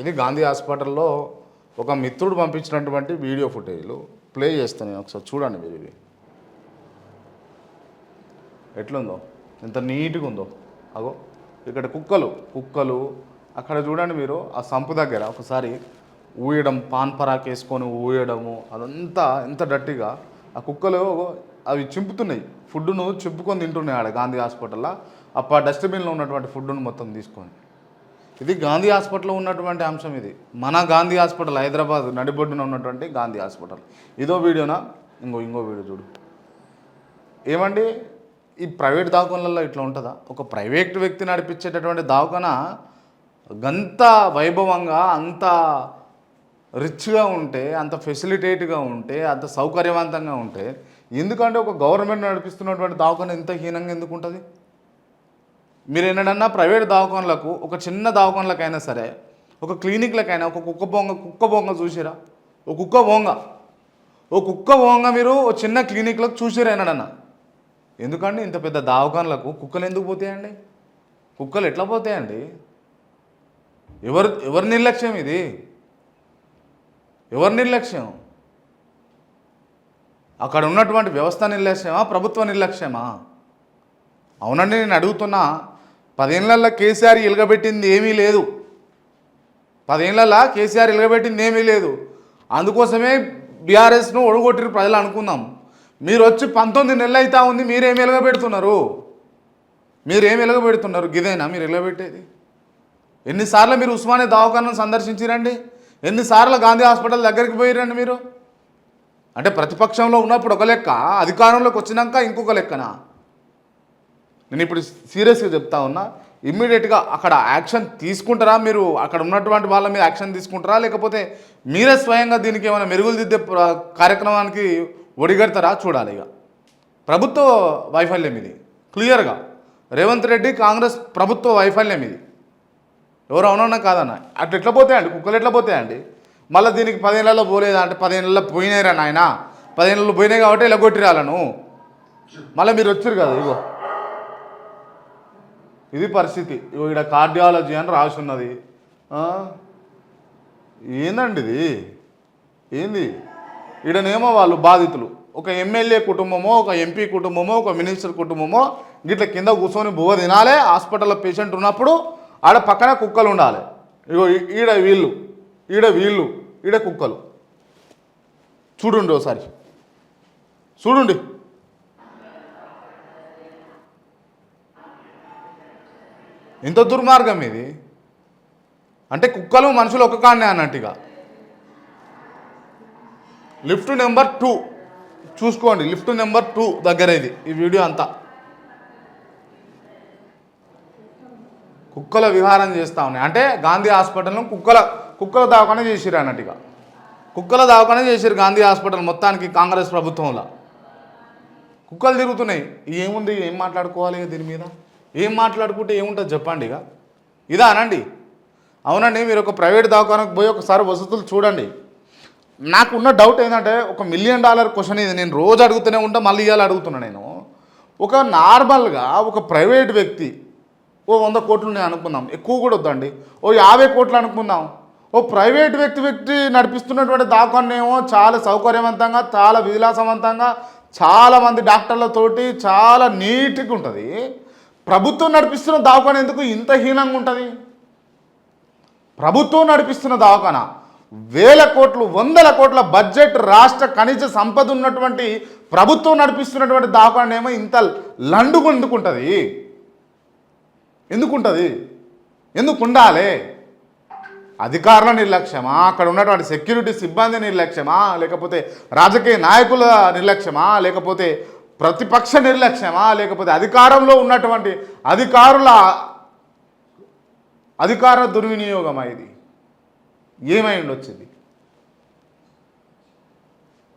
ఇది గాంధీ హాస్పిటల్లో ఒక మిత్రుడు పంపించినటువంటి వీడియో ఫుటేజ్లు ప్లే చేస్తాను నేను ఒకసారి చూడండి మీరు ఇవి. ఎట్లుందో? ఎంత నీట్గా ఉందో. అగో ఇక్కడ కుక్కలు కుక్కలు. అక్కడ చూడండి మీరు ఆ సంపు దగ్గర ఒకసారి ఊయడం పాన్ పరాక్ వేసుకొని ఊయడము అదంతా ఎంత డట్టిగా. ఆ కుక్కలు అవి చింపుతున్నాయి. ఫుడ్ను చింపుకొని తింటున్నాయి ఆడ గాంధీ హాస్పిటల్లో. అప్ప డస్ట్బిన్లో ఉన్నటువంటి ఫుడ్ను మొత్తం తీసుకొని. ఇది గాంధీ హాస్పిటల్లో ఉన్నటువంటి అంశం ఇది. మన గాంధీ హాస్పిటల్ హైదరాబాద్ నడిబొడ్డున ఉన్నటువంటి గాంధీ హాస్పిటల్. ఇదో వీడియోనా? ఇంకో ఇంకో వీడియో చూడు. ఏమండి? ఈ ప్రైవేట్ దావకాలలో ఇట్లా ఉంటుందా? ఒక ప్రైవేట్ వ్యక్తి నడిపించేటటువంటి దవాఖాన గంత వైభవంగా అంత రిచ్గా ఉంటే అంత ఫెసిలిటేట్గా ఉంటే అంత సౌకర్యవంతంగా ఉంటే ఎందుకంటే ఒక గవర్నమెంట్ నడిపిస్తున్నటువంటి దావకాన ఇంత హీనంగా ఎందుకు ఉంటుంది మీరు ఏంటన్నా ప్రైవేట్ దవాఖానలకు ఒక చిన్న దవాఖానలకైనా సరే ఒక క్లినిక్లకైనా ఒక కుక్క బొంగ కుక్క బొంగ చూసిరా? ఒక కుక్క బొంగ. ఓ కుక్క బొంగ మీరు ఓ చిన్న క్లినిక్లకు చూసిరా ఎన్నడన్నా? ఎందుకండి ఇంత పెద్ద దావకాన్లకు కుక్కలు ఎందుకు పోతాయండి? కుక్కలు ఎట్లా పోతాయండి? ఎవరు ఎవరి నిర్లక్ష్యం ఇది? ఎవరి నిర్లక్ష్యం? అక్కడ ఉన్నటువంటి వ్యవస్థ నిర్లక్ష్యమా ప్రభుత్వ నిర్లక్ష్యమా? అవునండి నేను అడుగుతున్నా పదేళ్ళలో కేసీఆర్ ఇలగబెట్టింది ఏమీ లేదు. పదేళ్ళలో కేసీఆర్ ఇలగబెట్టింది ఏమీ లేదు. అందుకోసమే బీఆర్ఎస్ను ఒడగొట్టిరు ప్రజలు అనుకుందాం. మీరు వచ్చి పంతొమ్మిది నెలలు అవుతా ఉంది మీరేమి ఎలగబెడుతున్నారు మీరేం ఎలగబెడుతున్నారు గిదేనా మీరు ఎలగబెట్టేది ఎన్నిసార్లు మీరు ఉస్మానియా దవాఖానను సందర్శించిరండి? ఎన్నిసార్లు గాంధీ హాస్పిటల్ దగ్గరికి పోయిరండి మీరు? అంటే ప్రతిపక్షంలో ఉన్నప్పుడు ఒక లెక్క అధికారంలోకి వచ్చినాక ఇంకొక లెక్కనా? నేను ఇప్పుడు సీరియస్గా చెప్తా ఉన్నా ఇమ్మీడియట్గా అక్కడ యాక్షన్ తీసుకుంటారా? మీరు అక్కడ ఉన్నటువంటి వాళ్ళ మీద యాక్షన్ తీసుకుంటారా? లేకపోతే మీరే స్వయంగా దీనికి ఏమైనా మెరుగులు దిద్దే ప్ర- కార్యక్రమానికి ఒడిగడతారా? చూడాలి ఇక. ప్రభుత్వ వైఫల్యం ఇది. క్లియర్గా. రేవంత్ రెడ్డి కాంగ్రెస్ ప్రభుత్వ వైఫల్యం ఇది. ఎవరు అవునన్నా కాదన్న. అట్లా ఎట్లా పోతాయండి? కుక్కలు ఎట్లా పోతాయండి? మళ్ళీ దీనికి పదేళ్ళలో పోలేదా అంటే పదిహేనులలో పోయినాయిరా నాయన? పదిహేనులలో పోయినాయి కాబట్టి ఇలా కొట్టిరాలను మళ్ళీ మీరు వచ్చారు కదా ఇగో. ఇది పరిస్థితి. ఇగో ఇక్కడ కార్డియాలజీ అని రాసి ఉన్నది. ఏందండి ఇది? ఏంది? ఈడనేమో వాళ్ళు బాధితులు. ఒక ఎమ్మెల్యే కుటుంబమో ఒక ఎంపీ కుటుంబమో ఒక మినిస్టర్ కుటుంబమో గిట్ల కింద కూర్చొని బువ్వ తినాలి హాస్పిటల్లో పేషెంట్ ఉన్నప్పుడు ఆడ పక్కన కుక్కలు ఉండాలి. ఇగో ఈడ వీళ్ళు ఈడ వీళ్ళు ఈడ కుక్కలు. చూడండి ఒకసారి చూడండి. ఎంత దుర్మార్గం ఇది? అంటే కుక్కలు మనుషులు ఒక కాడనే అన్నట్టుగా. లిఫ్ట్ నెంబర్ టూ చూసుకోండి లిఫ్ట్ నెంబర్ టూ దగ్గర ఇది ఈ వీడియో అంతా. కుక్కల విహారం చేస్తూ ఉన్నాయి. అంటే గాంధీ హాస్పిటల్ను కుక్కల కుక్కల దావకానే చేసిరు అన్నట్టుగా. కుక్కల దావకానే చేసిరు గాంధీ హాస్పిటల్ మొత్తానికి కాంగ్రెస్ ప్రభుత్వంలో. కుక్కలు తిరుగుతున్నాయి. ఏముంది? ఏం మాట్లాడుకోవాలి దీని మీద? ఏం మాట్లాడుకుంటే ఏముంటుంది చెప్పండి ఇక? ఇదా అనండి. అవునండి మీరు ఒక ప్రైవేట్ దవాఖానకు పోయి ఒకసారి వసతులు చూడండి. నాకున్న డౌట్ ఏంటంటే ఒక మిలియన్ డాలర్ క్వశ్చన్ ఇది. నేను రోజు అడుగుతూనే ఉంటా మళ్ళీ ఇవాళ అడుగుతున్నా నేను. ఒక నార్మల్గా ఒక ప్రైవేట్ వ్యక్తి ఓ వంద కోట్లు నేను అనుకుందాం ఎక్కువ కూడా వద్దండి. ఓ యాభై కోట్లు అనుకుందాం. ఓ ప్రైవేట్ వ్యక్తి వ్యక్తి నడిపిస్తున్నటువంటి దాకాన్నేమో చాలా సౌకర్యవంతంగా చాలా విలాసవంతంగా చాలామంది డాక్టర్లతోటి చాలా నీట్గా ఉంటుంది. ప్రభుత్వం నడిపిస్తున్న దావకాన ఎందుకు ఇంత హీనంగా ఉంటుంది? ప్రభుత్వం నడిపిస్తున్న దావకాన వేల కోట్లు వందల కోట్ల బడ్జెట్ రాష్ట్ర ఖనిజ సంపద ఉన్నటువంటి ప్రభుత్వం నడిపిస్తున్నటువంటి దావకాన ఏమో ఇంత లండుగు ఎందుకుంటుంది? ఎందుకుంటుంది? ఎందుకు ఉండాలి అధికారుల నిర్లక్ష్యమా? అక్కడ ఉన్నటువంటి సెక్యూరిటీ సిబ్బంది నిర్లక్ష్యమా? లేకపోతే రాజకీయ నాయకుల నిర్లక్ష్యమా? లేకపోతే ప్రతిపక్ష నిర్లక్ష్యమా? లేకపోతే అధికారంలో ఉన్నటువంటి అధికారుల అధికార దుర్వినియోగమా ఇది? ఏమై ఉండొచ్చింది?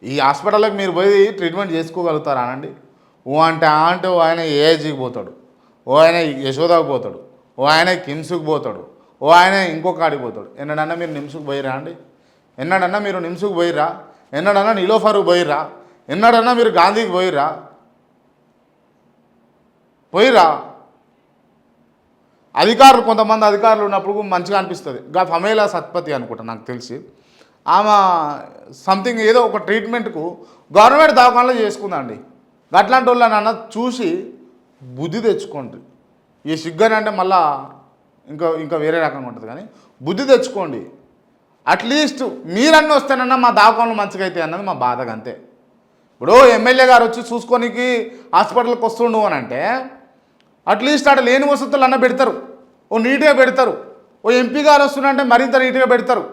ఈ హాస్పిటల్కి మీరు పోయి ట్రీట్మెంట్ చేసుకోగలుగుతారా అనండి? ఓ అంటే ఆ అంటే ఓ ఆయన ఏఐజీకి పోతాడు. ఓ ఆయన యశోదాకు పోతాడు. ఓ ఆయన కిమ్స్కి పోతాడు. ఓ ఆయన ఇంకొక కాడికి పోతాడు. ఎన్నడన్నా మీరు నిమ్స్కి పోయిరా అండి? ఎన్నడన్నా మీరు నిమ్స్కి పోయిరా ఎన్నడన్నా నిలోఫర్కి పోయిరా ఎన్నడన్నా మీరు గాంధీకి పోయిరా పోయిరా. అధికారులు కొంతమంది అధికారులు ఉన్నప్పుడు మంచిగా అనిపిస్తుంది. గా ఫమేలా సత్పతి అనుకుంటా నాకు తెలిసి. ఆమె సంథింగ్ ఏదో ఒక ట్రీట్మెంట్కు గవర్నమెంట్ దవాఖానలో చేసుకుందండి. అట్లాంటి వాళ్ళని అన్న చూసి బుద్ధి తెచ్చుకోండి. ఈ సిగ్గని అంటే మళ్ళా ఇంకా ఇంకా వేరే రకంగా ఉంటుంది కానీ బుద్ధి తెచ్చుకోండి. అట్లీస్ట్ మీరన్నీ వస్తేనన్నా మా దవాఖానలు మంచిగా అయితే అన్నది మా బాధగా అంతే. ఇప్పుడు ఎమ్మెల్యే గారు వచ్చి చూసుకోనికి హాస్పిటల్కి వస్తుండు అని అంటే అట్లీస్ట్ ఆడ లేని వసతులు అన్న పెడతారు. ఓ నీట్గా పెడతారు. ఓ ఎంపీ గారు వస్తున్నారంటే మరింత నీట్గా పెడతారు.